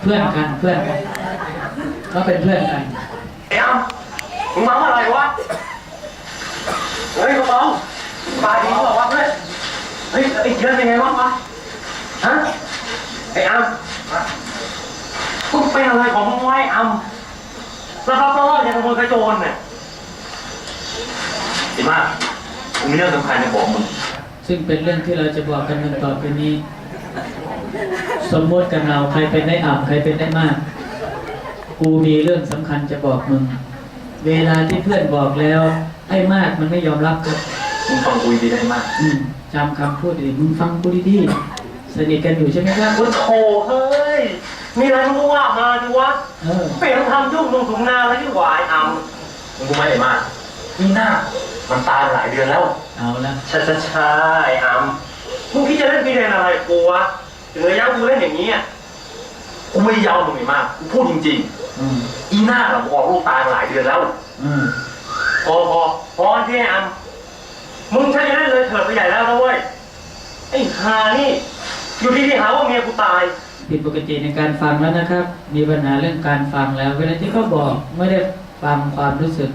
เพื่อนกันเพื่อนกัน ก็เป็นเพื่อนกันไอ้อ้ํมึงเมาอะไรวะ เฮ้ยมึงเมาตายดีหรอวะเพื่อนเฮ้ยไอ้เจี๊ยบเป็นไงวะวะฮะไอ้อ้ํมึงเป็นอะไรของมึงวะไอ้อ้ำแล้วรับรอดอย่างขโมยกระโจนเนี่ยดีมากกูมีเรื่องสำคัญจะบอกมึงซึ่งเป็นเรื่องที่เราจะบอกกันกันต่อไปนี้ สมมติกันเราใครเป็นได้อ่ำใครเป็นได้มาก กูมีเรื่องสำคัญจะบอกมึง เวลาที่เพื่อนบอกแล้ว ไอ้มากมันไม่ยอมรับครับมึงฟังกูดีได้มากอืมจำคำพูดดีมึงฟังกูดีๆสนิทกันอยู่ใช่ไหมครับโอ้โหเฮ้ยมีอะไรมึงก็ว่ามาดิวะเออเปลี่ยนทำยุ่งลงถุงนาแล้วที่หวายอ้ํมึงรู้ไหมไอ้มากนี่หน้ามันตายมาหลายเดือนแล้ว เอาละใช่ใช่ใช่ไอ้อ้ํมึงคิดจะเล่นพีเดนอะไรกูวะ ถึงระยะกูเล่นอย่างนี้อะกูไม่ได้ยาวมึงไอ้มากกูพูดจริง อืมๆ อีหน้าเราบอกลูกตายมาหลายเดือนแล้ว อืมพอพอพอที่ไอ้อ้ํมึงใช่จะเล่นเลยเถิดไปใหญ่แล้วนะเว้ยไอ้ฮานี่ อยู่ที่ที่หาว่าเมียกูตาย ผิดปกติในการฟังแล้วนะครับ มีปัญหาเรื่องการฟังแล้วเวลาที่เขาบอกไม่ได้ฟังความรู้สึก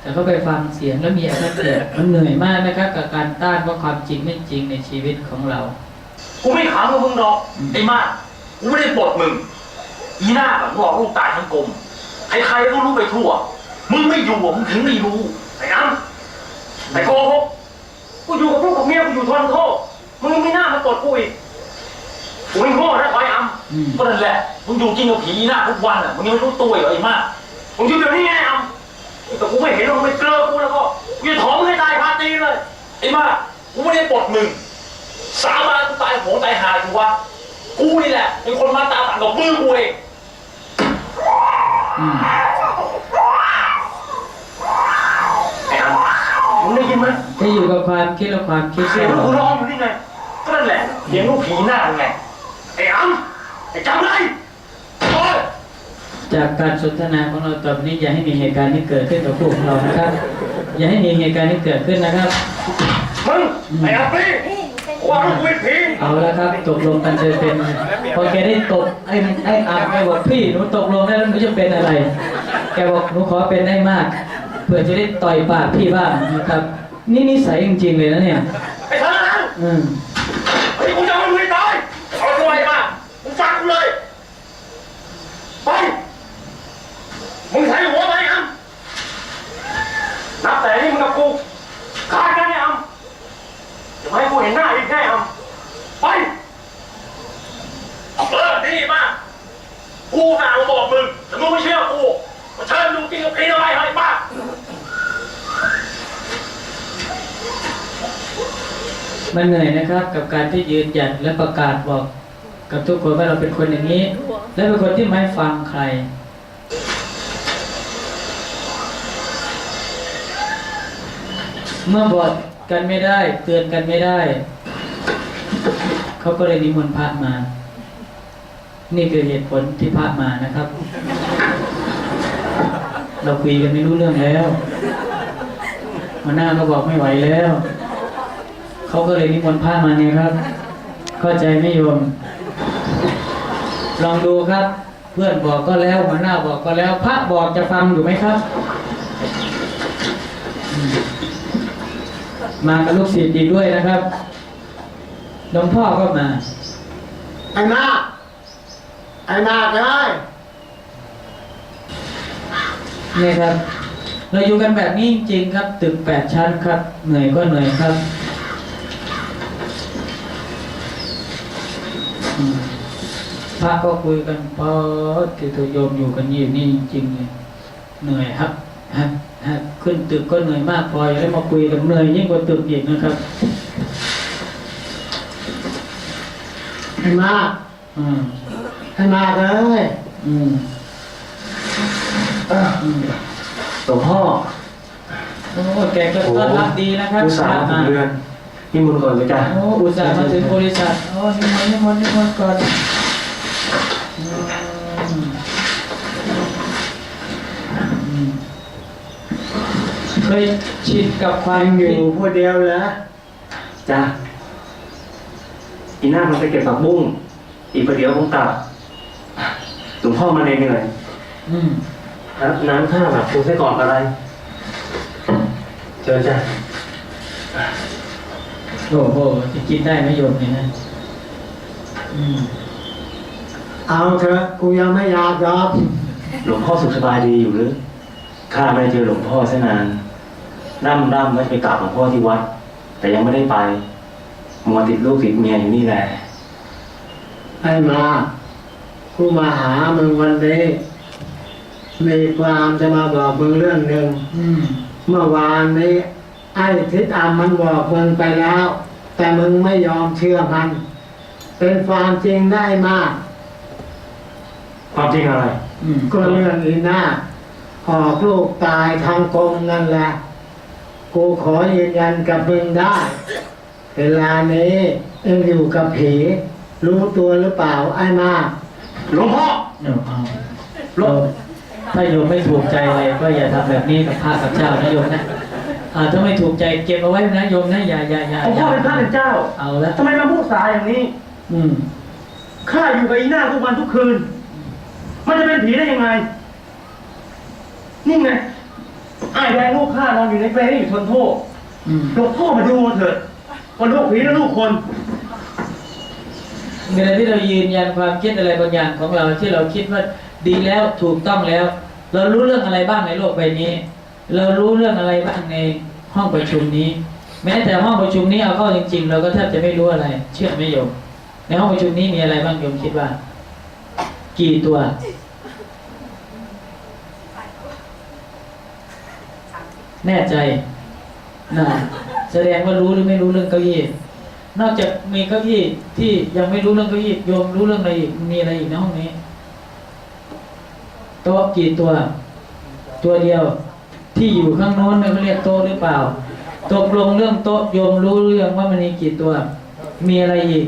แต่เขาไปฟังเสียงแล้วมีอคติมันเหนื่อยมากนะครับ กับการต้านว่าความจริงไม่จริงในชีวิตของเรา กูไม่ขำกับมึงหรอกไอ้มากกูไม่ได้บทมึง อีหน้าแบบบอกลูกตายทั้งกลมใครๆก็รู้ไปทั่ว มึงไม่อยู่อะมึงถึงไม่รู้ไอ้อ้ํไอ้โกหกกูอยู่กับลูกกับเมียกูอยู่ทนโทษมึงยังไม่น่ามาตดกูอีกกูไม่โง่นะไอ้อ้ํอืมก็นั่นแหละมึงอยู่กินกับผีอีหน้าทุกวันอะมึงยังไม่รู้ตัวเหรอไอ้มากมึงอยู่เดี๋ยวนี้ไงอ้ํแต่กูไม่เห็นว่ามึงไม่เกลือกูแล้วก็กูจะถอมึงให้ตายคาตีนเลยไอ้มากกูไม่ได้บทมึงสาบานกูตาย โหงตายหากูวะกูนี่แหละเป็นคนมาตาต่างกับมือกูเองอืมไอ้อ้ํมึงได้ยินไหมถ้าอยู่กับความคิดและความคิดเสียงก็ลูกกูร้องอยู่นี่ไงก็นั่นแหละเสียงลูกผีหน้าไงไอ้อ้ํไอ้จำเลยโอ้ยจากการสนทนาของเราต่อไปนี้อย่าให้มีเหตุการณ์ที่เกิดขึ้นกับพวกเรานะครับ อย่าให้มีเหตุการณ์ที่เกิดขึ้นนะครับ มึงไอ้อาปี้ ว่าลูกกูเป็นผีเอาละครับตกลงกันจะเป็นพอแกได้ตกไอ้ไอ้อาแกบอกพี่หนูตกลงได้แล้วหนูจะเป็นอะไร แกบอกหนูขอเป็นได้มากเพื่อจะได้ต่อยปากพี่บ้างนะครับ นี่นิสัยจริงๆเลยนะเนี่ยไอ้ทหารอืมเฮ้ยกูจะเอามึงให้ตายเอาตัวไอ้มามึงฟังกูเลยไปมึงใส่หัวไปอ้ำนับแต่นี่มึงกับกูขาดกันไอ้อ้ำอย่ามา ให้กูเห็นหน้าอีกแน่อ้ำไปเออดีมากกูหาบอกมึงแต่มึงไม่เชื่อกูมาเชิญมึงกินกับผีอะไรให้ป้ามันเหนื่อยนะครับ กับการที่ยืนหยัดและประกาศบอกกับทุกคนว่าเราเป็นคนอย่างนี้ และเป็นคนที่ไม่ฟังใครเมื่อบอกกันไม่ได้ เตือนกันไม่ได้ เขาก็เลยนิมนต์พระมา นี่คือเหตุผลที่พระมานะครับ เราคุยกันไม่รู้เรื่องแล้วหัวหน้าก็บอกไม่ไหวแล้ว เขาก็เลยนิมนต์พระมาเนี่ยครับ เข้าใจไม่โยม ลองดูครับ เพื่อนบอกก็แล้วหัวหน้าบอกก็แล้ว พระบอกจะฟังอยู่ไหมครับมมากับลูกศิษย์อีกด้วยนะครับ หลวงพ่อก็มาไอ้นาคไอ้นาคเลยเนี่ยครับ เราอยู่กันแบบนี้จริงๆครับตึกแปดชั้นครับ เหนื่อยก็เหนื่อยครับอืมพระก็คุยกันพอที่เธอโยมอยู่กันนี่นี่จริงๆเลยเหนื่อยครับฮะฮะขึ้นตึกก็เหนื่อยมากพอแล้วมาคุยกันเหนื่อยยิ่งกว่าตึกอีกนะครับ ไอ้นาคอืมไอ้นาคเลยอืมอืมหลวงพ่อโอ้แกก็ต้อนรับดีนะครับอุตส่าห์มาถึงเรือนนี่มึงก่อนเลยจ้ะโอ้อุตส่าห์มาถึงบริษัทโอ้นิมนต์นิมนต์นิมนต์ก่อนอืมอืมเคยชินกับความยังออยู่ยู่ผู้เดียวเหรอจ้ะ อีหน้ามันไปเก็บผักบุ้งอีกประเดี๋ยวคงกลับหลวงพ่อมาเหนื่อยอืมๆน้ำน้ำข้าวแบบปูไส้กรอกอะไร เจอจ้ะโอ้โหจะกินได้ไหมโยมเนี่ยนะอืมเอาเถอะกูยังไม่อยากยอมหลวงพ่อสุขสบายดีอยู่หรือข้าไม่ได้เจอหลวงพ่อซะนานร่ำร่ำไม่ไปกราบหลวงพ่อที่วัด แต่ยังไม่ได้ไป มัวติดลูกติดเมียอยู่นี่แหละไอ้มากูมาหามึงวันนี้มีความจะมาบอกมึงเรื่องหนึ่งอืมเมื่อวานนี้ ไอ้ทิศอามมันบอกมึงไปแล้ว แต่มึงไม่ยอมเชื่อมัน เป็นความจริงได้มาก ความจริงอะไรอืมก็เรื่องอีนาออกลูกตายทางกรมนั่นแหละ กูขอยืนยันกับมึงได้ เวลานี้เอ็งอยู่กับผีรู้ตัวหรือเปล่าไอ้มากหลวงพ่อเอาเอาเราถ้าโยมไม่ถูกใจอะไรก็อย่าทำแบบนี้กับพระกับเจ้านะโยมนะอ่าถ้าไม่ถูกใจเก็บเอาไว้นะโยมนะอย่าอย่าอย่าหลวงอพ่ย่าอเป็นพระเป็นเจ้าเอาละทำไมมาพูดสายอย่างนี้ อืมข้าอยู่กับอีหน้าทุกวันทุกคืน มันจะเป็นผีได้ยังไง นี่ไงไอ้ายแดงลูกข้านอนอยู่ในเปรย์อยู่ทนโทษอืมหลวงพ่อมาดูเถิด ว่าลูกผีและลูกคนเวลาที่เรายืนยันความคิดอะไรบางอย่างของเราที่เราคิดว่าดีแล้วถูกต้องแล้ว เรารู้เรื่องอะไรบ้างในโลกใบนี้ เรารู้เรื่องอะไรบ้างในห้องประชุมนี้ แม้แต่ห้องประชุมนี้เอาเข้าจริง ๆ เราก็แทบจะไม่รู้อะไร เชื่อไหมโยมในห้องประชุมนี้มีอะไรบ้างโยมคิดว่า กี่ตัวแน่ใจนะ แสดงว่ารู้หรือไม่รู้เรื่องเก้าอี้นอกจากมีเก้าอี้ที่ยังไม่รู้เรื่องเก้าอี้โยมรู้เรื่องอะไรอีกมีอะไรอีกในห้องนี้โต๊ะกี่ตัว ตัวเดียวที่อยู่ข้างโน้นเขาเรียกโต๊ะหรือเปล่าตกลงเรื่องโต๊ะโยมรู้เรื่องว่ามันมีกี่ตัว มีอะไรอีก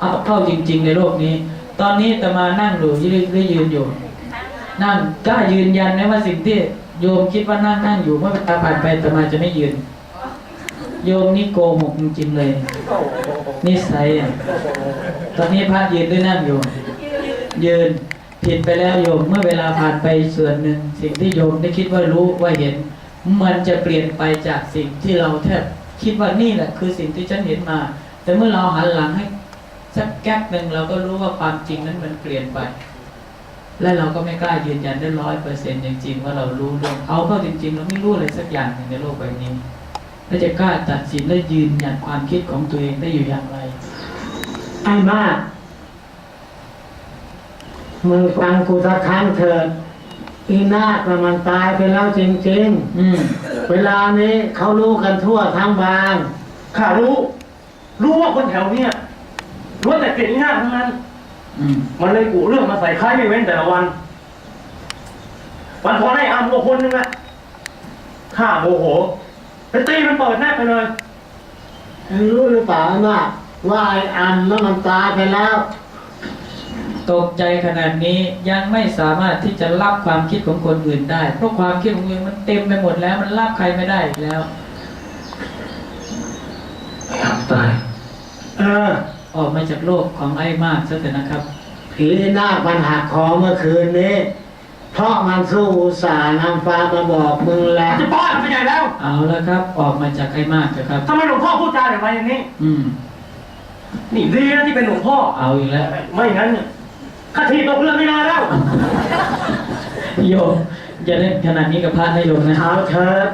เอาเข้าจริง ๆ ในโลกนี้ ตอนนี้ตมานั่งอยู่ยืนยืนอยู่ นั่งกล้ายืนยันไหมว่าสิ่งที่โยมคิดว่านั่งนั่งอยู่เมื่อเวลาผ่านไปตมาจะไม่ยืน โยมนี่โกหกจริงเลย นิสัยอะตอนนี้พระยืนด้วยนั่งอยู่ ยืนผิดไปแล้วโยมเมื่อเวลาผ่านไปส่วนหนึ่ง สิ่งที่โยมได้คิดว่ารู้ว่าเห็น มันจะเปลี่ยนไปจากสิ่งที่เราแทบคิดว่านี่แหละ คือสิ่งที่ฉันเห็นมา แต่เมื่อเราหันหลังให้สักแก๊กหนึ่งเราก็รู้ว่าความจริงนั้นมันเปลี่ยนไป และเราก็ไม่กล้ายืนยันได้ร้อยเปอร์เซ็นต์จริงๆว่าเรารู้เรื่องเอาเข้าจริงๆ เราไม่รู้อะไรสักอย่างในโลกใบนี้ และจะกล้าตัดสินและยืนยันความคิดของตัวเองได้อยู่อย่างไรไอ้มากมึงฟังกูสักครั้งเถิดอีนาคน่ะมันตายไปแล้วจริงอืมๆเวลานี้เขารู้กันทั่วทั้งบาง ข้ารู้ รู้ว่าคนแถวเนี้ยรู้แต่เกลียดอีหน้าทั้งนั้น อืมมันเลยกูเรื่องมาใส่ค่ายไม่เว้นแต่ละวัน วันพอได้อามกับคนนึงอะข้าโมโห ไปตีมันเปิดแนบไปเลยเอ็งรู้หรือเปล่าไอ้มากว่าไอ้อันนั้นมันตายไปแล้ว ตกใจขนาดนี้ยังไม่สามารถที่จะรับความคิดของคนอื่นได้ เพราะความคิดของคนอื่นมันเต็มไปหมดแล้ว มันรับใครไม่ได้อีกแล้วไอ้อามตายเออออกมาจากโลกของไอ้มากซะเถอะนะครับ ผีนาคมันหักคอเมื่อคืนนี้ เพราะมันสู้อุตส่าห์นำฟ้ามาบอกมึงแล้ว จะป้อนมันไปใหญ่แล้วเอาแล้วครับ ออกมาจากไอ้มากเถอะครับ ทำไมหลวงพ่อพูดจาอย่างไรอย่างนี้ อืม นี่ดีนะที่เป็นหลวงพ่อ เอาอีกแล้ว ไม่งั้นเนี่ยข้าทีบตกเรือไม่นานแล้ว โยมอย่าเล่นขนาดนี้กับพระนะโยมนะ เอาเถิด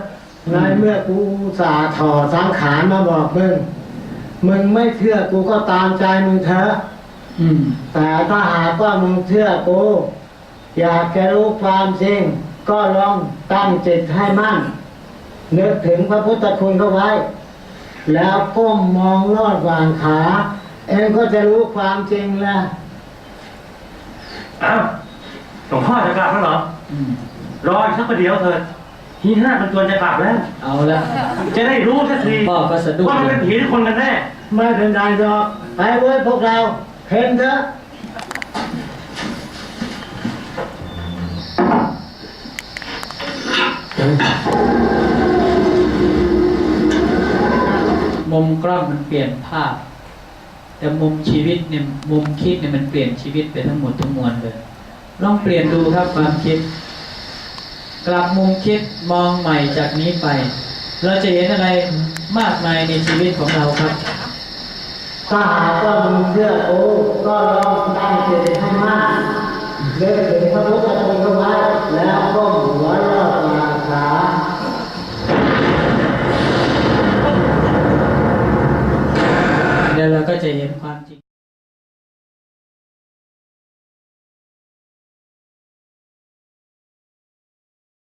ในเมื่อกูอุตส่าห์ถอดสังขารมาบอกมึง มึงไม่เชื่อกูก็ตามใจมึงเถอะ อืม แต่ถ้าหากว่ามึงเชื่อกู อยากจะรู้ความจริง ก็ลองตั้งจิตให้มั่นนึกถึงพระพุทธคุณเข้าไว้ แล้วก้มมองลอดวางขา เองก็จะรู้ความจริงแล้วอ้าวหลวงพ่อจะกลับแล้วเหรออืมรออีกสักประเดี๋ยวเถิดทีห้ามันจวนจะกลับแล้ว เอาละจะได้รู้สักทีพ่อก็สะดุ้งว่ามันเป็นผีหรือคนกันแน่ไม่เป็นไรหรอกไปเว้ยพวกเราเห็นเถอะ มุมกล้องมันเปลี่ยนภาพ แต่มุมชีวิตเนี่ยมุมคิดเนี่ยมันเปลี่ยนชีวิตไปทั้งหมดทั้งมวลเลยลองเปลี่ยนดูครับความคิด กลับมุมคิดมองใหม่จากนี้ไป เราจะเห็นอะไรมากมายในชีวิตของเราครับถ้าหากว่ามึงเชื่อกูก็ลองตั้งจิตให้มั่นนึก แ